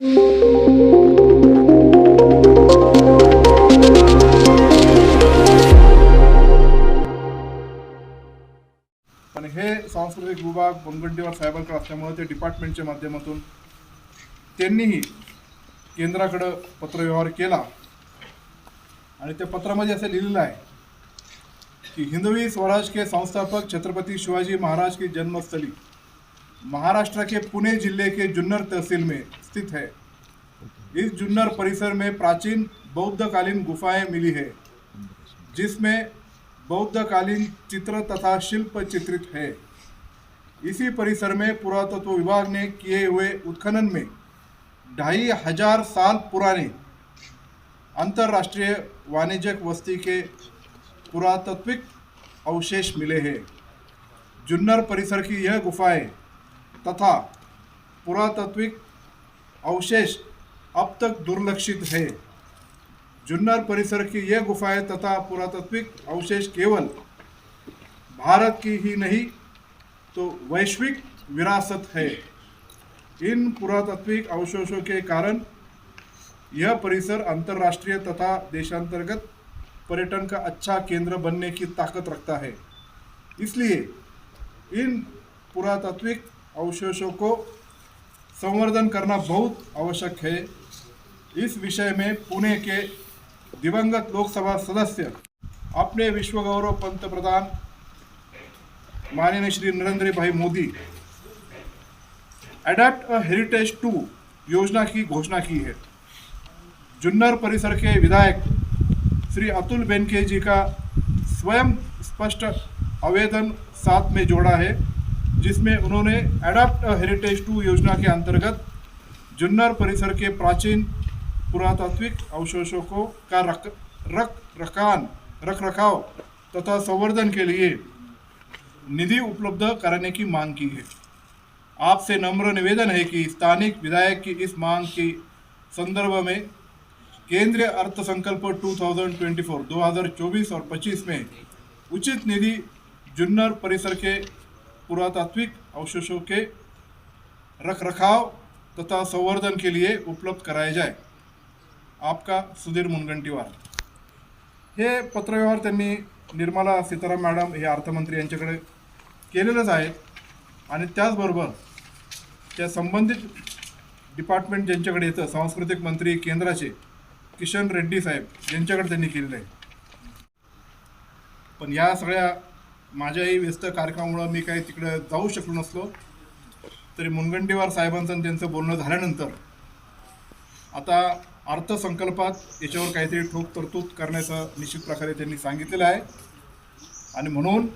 पण हे सांस्कृतिक विभाग मुनगंटीवार साहेबांकडे असल्यामुळे ते डिपार्टमेंटच्या माध्यमातून त्यांनीही केंद्राकडं पत्रव्यवहार केला. आणि त्या पत्रामध्ये असं लिहिलेलं आहे की हिंदवी स्वराज के संस्थापक छत्रपती शिवाजी महाराज की जन्मस्थली महाराष्ट्र के पुणे ज़िले के जुन्नर तहसील में स्थित है। इस जुन्नर परिसर में प्राचीन बौद्धकालीन गुफाएँ मिली है, जिसमें बौद्धकालीन चित्र तथा शिल्प चित्रित है। इसी परिसर में पुरातत्व विभाग ने किए हुए उत्खनन में ढाई हज़ार साल पुराने अंतर्राष्ट्रीय वाणिज्यिक वस्ती के पुरातत्विक अवशेष मिले हैं। जुन्नर परिसर की यह गुफाएँ तथा पुरातत्विक अवशेष अब तक दुर्लक्षित है। जुन्नर परिसर की यह गुफाएँ तथा पुरातत्विक अवशेष केवल भारत की ही नहीं तो वैश्विक विरासत है। इन पुरातात्विक अवशेषों के कारण यह परिसर अंतर्राष्ट्रीय तथा देशांतर्गत पर्यटन का अच्छा केंद्र बनने की ताकत रखता है। इसलिए इन पुरातात्विक अवशेषों को संवर्धन करना बहुत आवश्यक है। इस विषय में पुणे के दिवंगत लोकसभा सदस्य, अपने विश्व गौरव पंत प्रधान माननीय Shri Narendra bhai Modi adopt a heritage two योजना की घोषणा की है। जुन्नर परिसर के विधायक श्री अतुल बेनके जी का स्वयं स्पष्ट आवेदन साथ में जोड़ा है। जिसमें उन्होंने अडेप्ट अ हेरिटेज टू योजना के अंतर्गत जुन्नर परिसर के प्राचीन पुरातात्विक अवशेषों को का रख रख, रखान रख रखाव तथा संवर्धन के लिए निधि उपलब्ध कराने की मांग की है। आपसे नम्र निवेदन है कि स्थानिक विधायक की इस मांग के संदर्भ में केंद्रीय अर्थसंकल्प 2024 2024 और 25 में उचित निधि जुन्नर परिसर के पुरातात्विक अवशेषों के रखरखाव तथा संवर्धन के लिए उपलब्ध कराया जाए। आपका सुधीर मुनगंटीवार। हे पत्रव्यवहार त्यांनी निर्मला सीताराम मॅडम हे अर्थमंत्री यांच्याकडे केलेलंच आहे आणि त्याचबरोबर त्या संबंधित डिपार्टमेंट ज्यांच्याकडे येतं सांस्कृतिक मंत्री केंद्राचे किशन रेड्डी साहेब यांच्याकडे त्यांनी केलेलं आहे. पण या सगळ्या माझ्याही व्यस्त कार्यक्रमामुळं मी काही तिकडे जाऊ शकलो नसलो. तरी मुनगंटीवार साहेबांचं आणि त्यांचं बोलणं झाल्यानंतर आता अर्थसंकल्पात याच्यावर काहीतरी ठोक तरतूद करण्याचं निश्चित प्रकारे त्यांनी सांगितलेलं आहे. आणि म्हणून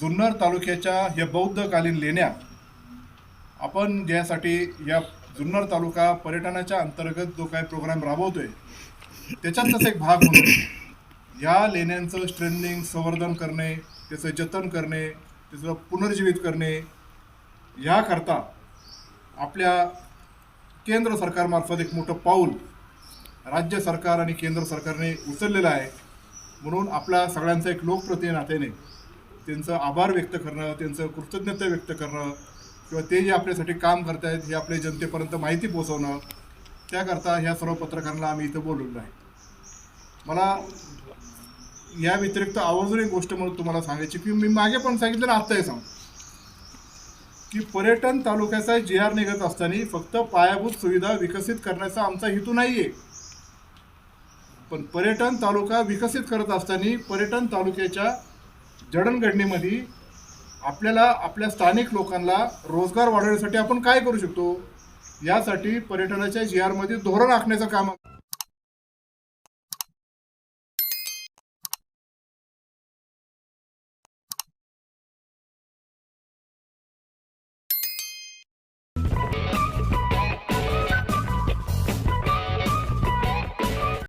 जुन्नर तालुक्याच्या या बौद्धकालीन लेण्या आपण ज्यासाठी या जुन्नर तालुका पर्यटनाच्या अंतर्गत जो काही प्रोग्राम राबवतोय त्याच्यातच एक भाग म्हणून या लेण्यांचं स्ट्रेंथनिंग संवर्धन करणे त्याचं जतन करणे त्याचं पुनर्जीवित करणे ह्याकरता आपल्या केंद्र सरकारमार्फत एक मोठं पाऊल राज्य सरकार आणि केंद्र सरकारने उचललेलं आहे. म्हणून आपल्या सगळ्यांचा एक लोकप्रतिनिधी नात्याने त्यांचं आभार व्यक्त करणं त्यांचं कृतज्ञता व्यक्त करणं किंवा ते जे आपल्यासाठी काम करत आहेत हे आपल्या जनतेपर्यंत माहिती पोहोचवणं त्याकरता ह्या सर्व पत्रकारांना आम्ही इथं बोलवलं आहे. मला या व्यतिरिक्त आवर्जून एक गोष्ट म्हणून तुम्हाला सांगायची की मी मागे पण सांगितलं ना आत्ताही सांग. की पर्यटन तालुक्याचा जी आर निघत असताना फक्त पायाभूत सुविधा विकसित करण्याचा आमचा हेतू नाही आहे पण पर्यटन तालुका विकसित करत असताना पर्यटन तालुक्याच्या जडणघडणीमध्ये आपल्याला आपल्या स्थानिक लोकांना रोजगार वाढवण्यासाठी आपण काय करू शकतो? यासाठी पर्यटनाच्या जी आरमध्ये धोरण आखण्याचं काम